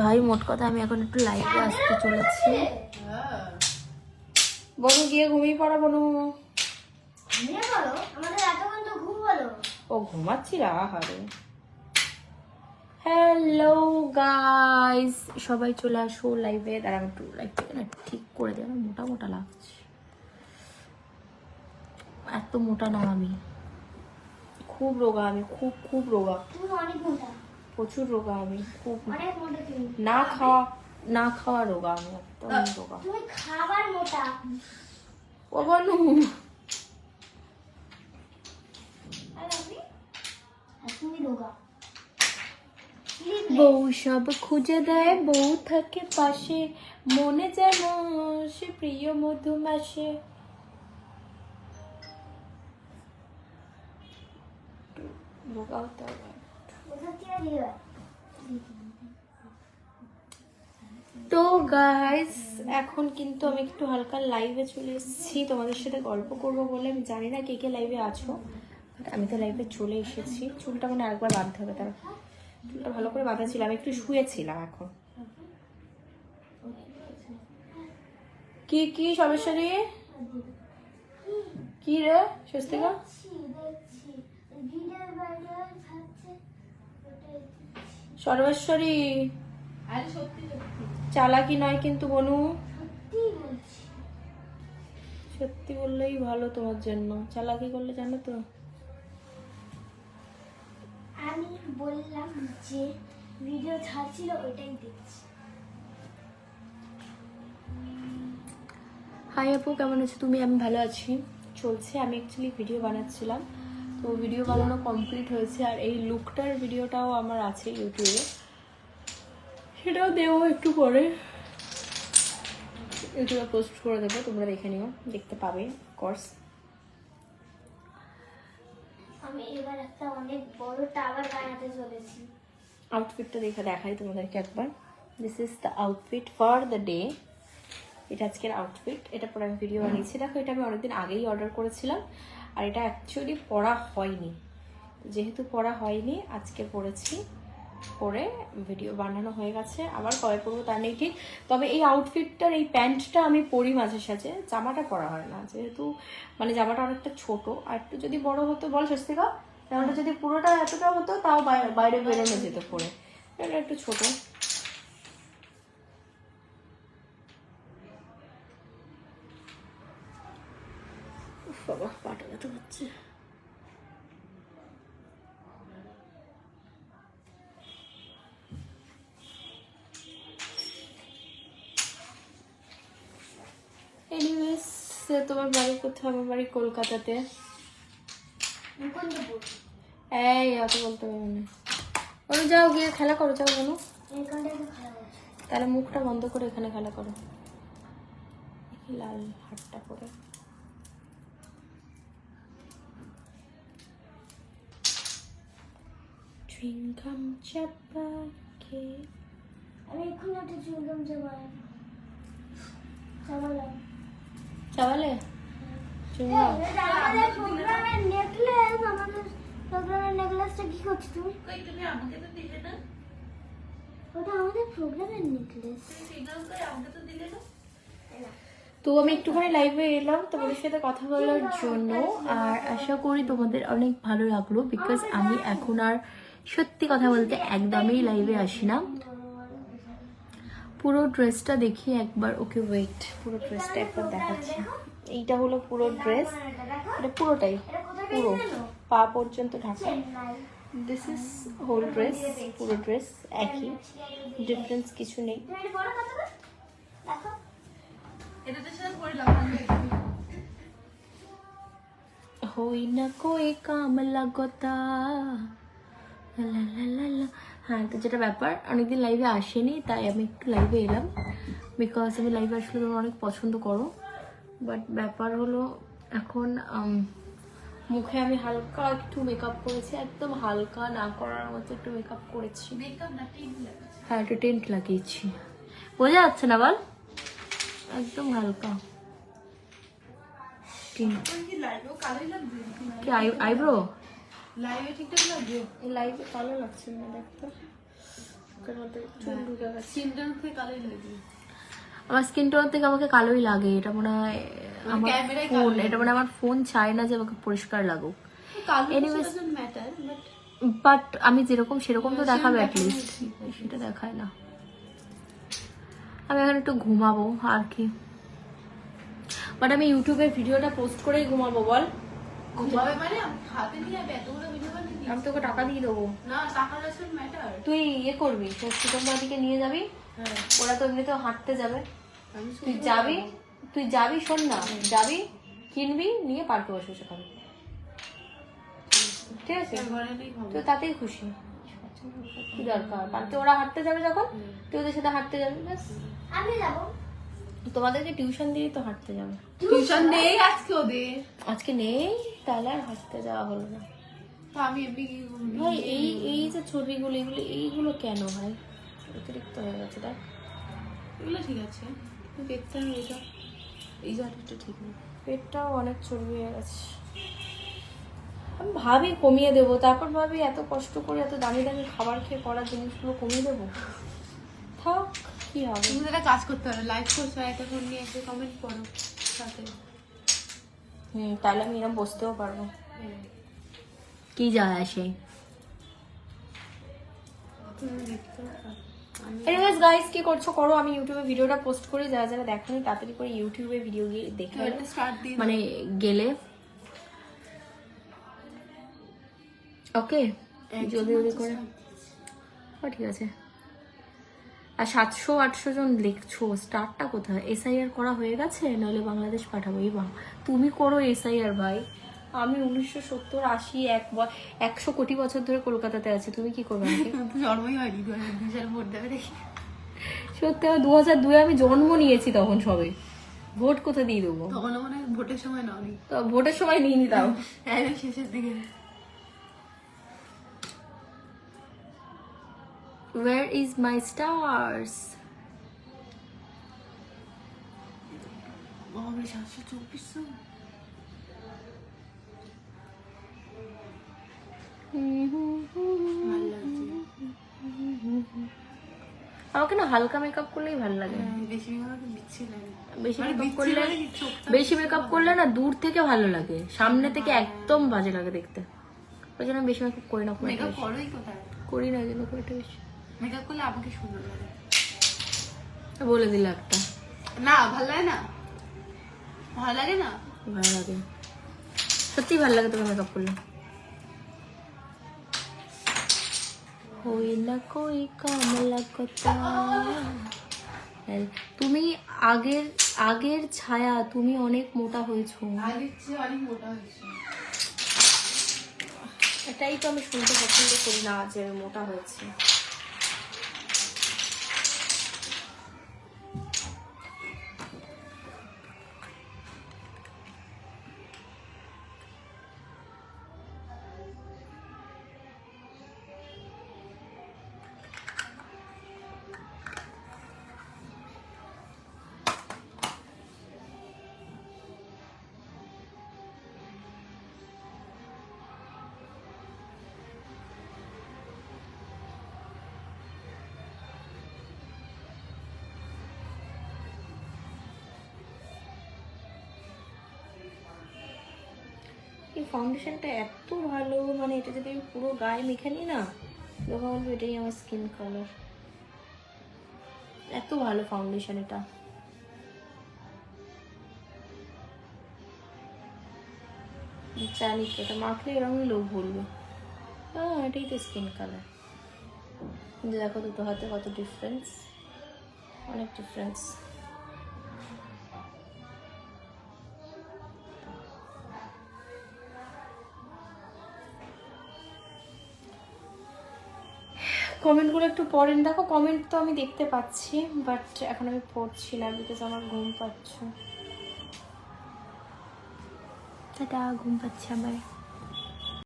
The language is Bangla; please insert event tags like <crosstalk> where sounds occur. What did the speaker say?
ভাই মোট কথা আমি এখন একটু লাইভে আসতে চলেছি। বনু গিয়ে ঘুমিয়ে পড়া বনু। ও ঘুমাচ্ছি আহারে হ্যালো গাইস সবাই চলে আসো লাইভে দাঁড়া আমি একটু লাইভটাকে না ঠিক করে দিই আমার মোটা মোটা লাগছে। এত মোটা না আমি। খুব রোগা আমি খুব খুব রোগা। অনেক মোটা। প্রচুর রোগা আমি খুব না খাওয়া না খাওয়া রোগা আমি একদম রোগা। তুমি খাবার মোটা। ও বনু। বউ সব খুঁজে দেয় বউ থাকে পাশে মনে যেন সে প্রিয় মধুমাসে। রোগা হতে হবে। তো গাইস এখন কিন্তু আমি একটু হালকা লাইভে চলে এসেছি। তোমাদের সাথে গল্প করব বলে। আমি জানি না কে কে লাইভে আছো আমি তো লাইভে চলে এসেছি। চুলটা মানে আরেকবার বাঁধতে হবে, তার চুলটা ভালো করে বাঁধা ছিল আমি একটু শুয়েছিলাম এখন। কি কি সমস্যারি কি রে, স্বস্তিকা? সর্বেশ্বরী। চালাকি নয় কিন্তু বনু। সত্যি সত্যি বললেই ভালো তোমার জন্য। চালাকি করলে জানো তো। আমি বললাম যে ভিডিও ছাড়ছিল ওইটাই দেখছি। হাই আপু কেমন আছো? তুমি আমি ভালো আছি। চলছে আমি অ্যাকচুয়ালি ভিডিও বানাচ্ছিলাম। তো ভিডিও বানানো কমপ্লিট হয়েছে আর এই লুকটার ভিডিওটাও আমার আছে ইউটিউবে সেটাও দেবো একটু পরে। ইউটিউবে পোস্ট করে দেবো তোমরা দেখে নিও দেখতে পাবে কোর্স আমি এবার একটা অনেক বড় টাওয়ার বানাতে চলেছি। আউটফিটটা দেখে দেখাই তোমাদেরকে একবার। This is the outfit for the day এটা আজকের আউটফিট এটা পরে আমি ভিডিও বানিয়েছি। দেখো এটা আমি অনেকদিন আগেই অর্ডার করেছিলাম। আর এটা অ্যাকচুয়ালি পরা হয়নি। যেহেতু পরা হয়নি, আজকে পরেছি পরে ভিডিও বানানো হয়ে গেছে। আবার কবে পরবো তার নেই ঠিক। তবে এই আউটফিটটার এই প্যান্টটা আমি পরি মাঝে সাঝে। জামাটা পরা হয় না। যেহেতু মানে জামাটা অনেকটা ছোট। আর একটু যদি বড় হতো, বল স্বস্তিকা জামাটা যদি পুরোটা এতটা হতো, তাও বাইরে বাইরে বেরোনো যেত পরে। এটা একটু ছোট। বাবা, পাটা ব্যথা হচ্ছে তোমার বাড়ি কোথায়? আমার বাড়ি কলকাতাতে। এই, অত বলতে হবে না। ওরা যাও গিয়ে খেলা করো, যাও আছে তাহলে মুখটা বন্ধ করে এখানে খেলা করো। লাল হাটটা পরে। চুইংগাম আমি একটা চাবাই চাবালাম চাওয়ালে চুইংগাম আমাদের প্রোগ্রামের নেকলেস আমাদের প্রোগ্রামের নেকলেসটা কি তুমি? ওটা আমাদের প্রোগ্রামের নেকলেস তো আমি একটুখানি লাইভে এলাম তোমাদের সাথে কথা বলার জন্য। আর আশা করি তোমাদের অনেক ভালো লাগল বিকজ আমি এখন আর সত্যি কথা বলতে একদমই লাইভে আসি না পুরো ড্রেসটা দেখি একবার, ওকে ওয়েট পুরো ড্রেসটা একবার দেখাচ্ছি এইটা হলো পুরো ড্রেস এটা পুরোটাই, পুরো, পা পর্যন্ত ঢাকা দিস ইজ হোল ড্রেস পুরো ড্রেস একই ডিফারেন্স কিছু নেই। হই না কই কাম লাগতা। হ্যাঁ তো যেটা ব্যাপার অনেকদিন লাইভে আসেনি তাই আমি একটু লাইভে এলাম। বিকজ আমি লাইভে আসলে তোমরা অনেক পছন্দ করো। বাট ব্যাপার হলো এখন মুখে আমি হালকা একটু মেকআপ করেছি একদম হালকা না করার মতো একটু মেকআপ করেছি। হ্যাঁ একটু টেন্ট লাগিয়েছি। বোঝা যাচ্ছে না বল? একদম হালকা। কি আইব্রো লাইভে ঠিকঠাক লাগবে? লাইভে কালো লাগছে না দেখতে লাগে আমার স্কিন টোন থেকে আমাকে কালোই লাগে এটা মনে হয় আমার ফোন এটা মানে আমার ফোন চায় না যে আমাকে পরিষ্কার লাগুক। বাট বাট আমি যেরকম সেরকম তো দেখাবে অ্যাটলিস্ট সেটা দেখায় না। আমি এখন একটু ঘুমাবো আর কি। বাট আমি ইউটিউবে ভিডিওটা পোস্ট করেই ঘুমাবো বল। ঘুমাবে মানে হাতে নিয়ে যাবে এতগুলো ভিডিও বানিয়ে আমি তোকে টাকা দিয়ে দেবো। না টাকা ডাজন্ট ম্যাটার তুই ইয়ে করবি নিয়ে যাবি। হ্যাঁ। ওরা তো এমনিতেও হাঁটতে যাবে। তুই যাবি তুই যাবি শোন না যাবি কিনবি নিয়ে পার্কে বসে বসে খাবি। ঠিক আছে? তুই তাতেই খুশি। কি দরকার? পার্কে ওরা হাঁটতে যাবে যখন? তুই ওদের সাথে হাঁটতে যাবি ব্যাস। আমি যাব। তোমাদেরকে টিউশন দিয়ে তো হাঁটতে যাবে। টিউশন নেই? আজকে ওদের। আজকে নেই? তাহলে আর হাঁটতে যাওয়া হলো না। আমি এমনি কি করব? ভাই এই এই যে ছবিগুলো এগুলো এইগুলো কেন ভাই? অতিরিক্ত হয়ে গেছে দেখ। এগুলো ঠিক আছে। দেখতে এটা। এই জায়গাটা ঠিক নেই। পেটটাও অনেক চর্বি হয়ে গেছে। আমি ভাবি কমিয়ে দেবো। তারপর ভাবি এত কষ্ট করে এত দামি দামি খাবার খেয়ে করার জিনিসগুলো কমিয়ে দেবো। থাক। কি হবে? তুমি একটা কাজ করতে পারো লাইক করছ একটা ফোন নিয়ে এসে কমেন্ট করো সাথে। হুম তাহলে আমি এরকম বসতেও পারব। কি যায় আসে? এনিওয়েজ গাইস কি করছ করো? আমি ইউটিউবে ভিডিওটা পোস্ট করি যারা যারা দেখেনি তাড়াতাড়ি করে ইউটিউবে ভিডিও গিয়ে দেখে মানে গেলে। ওকে জলদি জলদি করে। ঠিক আছে। আর সাতশো আটশো জন লিখছো স্টার্টটা কোথায়? এসআইআর করা হয়ে গেছে? নাহলে বাংলাদেশ পাঠাবো। এই বা তুমি করো এসআইআর ভাই। আমি উনিশশো সত্তর আশি এক একশো কোটি বছর ধরে কলকাতাতে আছি। তুমি কি করবে <laughs> জন্মই হয়নি দু হাজার ভোট দেবে দেখি সত্যি আমার দু হাজার দুয়ে আমি জন্ম নিয়েছি তখন সবে। ভোট কোথা দিয়ে দেবো? তখন মনে ভোটের সময় নাওনি। তো ভোটের সময় নিয়ে নিতাম একদম শেষের দিকে। ওয়ার ইজ মাই স্টার্স সাতশো চব্বিশশো আমাকে না হালকা মেকআপ করলেই ভালো লাগে. হ্যাঁ, বেশি মেকআপ করলে মানে কি চোখটা বেশি মেকআপ করলে না দূর থেকে ভালো লাগে। সামনে থেকে একদম বাজে লাগে দেখতে। ওই জন্য বেশি মেকআপ করি না করি না ওই জন্য বেশি। মেকআপ করলে আমাকে সুন্দর লাগে। বলে দিলে একটা। না ভালো লাগে না? ভালো লাগে না? ভালো লাগে। সত্যি ভালো লাগে তোকে মেকআপ করলে। হই না কই কামলা কথা। তুমি আগের আগের ছায়া তুমি অনেক মোটা হয়েছো। আগের চেয়ে অনেক মোটা হয়েছে। এটাই তো আমি শুনতে পছন্দ করি না যে মোটা হয়েছে। এই ফাউন্ডেশনটা এত ভালো মানে এটা যদি আমি পুরো গায়ে মেখে নিই না, তখন বলব এটাই আমার স্কিন কালার এত ভালো ফাউন্ডেশন এটা। জানি তো এটা মাখলে এরকমই লোক বলবে। হ্যাঁ এটাই তো স্কিন কালার কিন্তু দেখো, দুটো হাতে কত ডিফারেন্স অনেক ডিফারেন্স কমেন্টগুলো একটু পড়েন। দেখো কমেন্ট তো আমি দেখতে পাচ্ছি বাট এখন আমি পড়ছি না বিকজ আমার ঘুম পাচ্ছ। ঘুম পাচ্ছি আমার।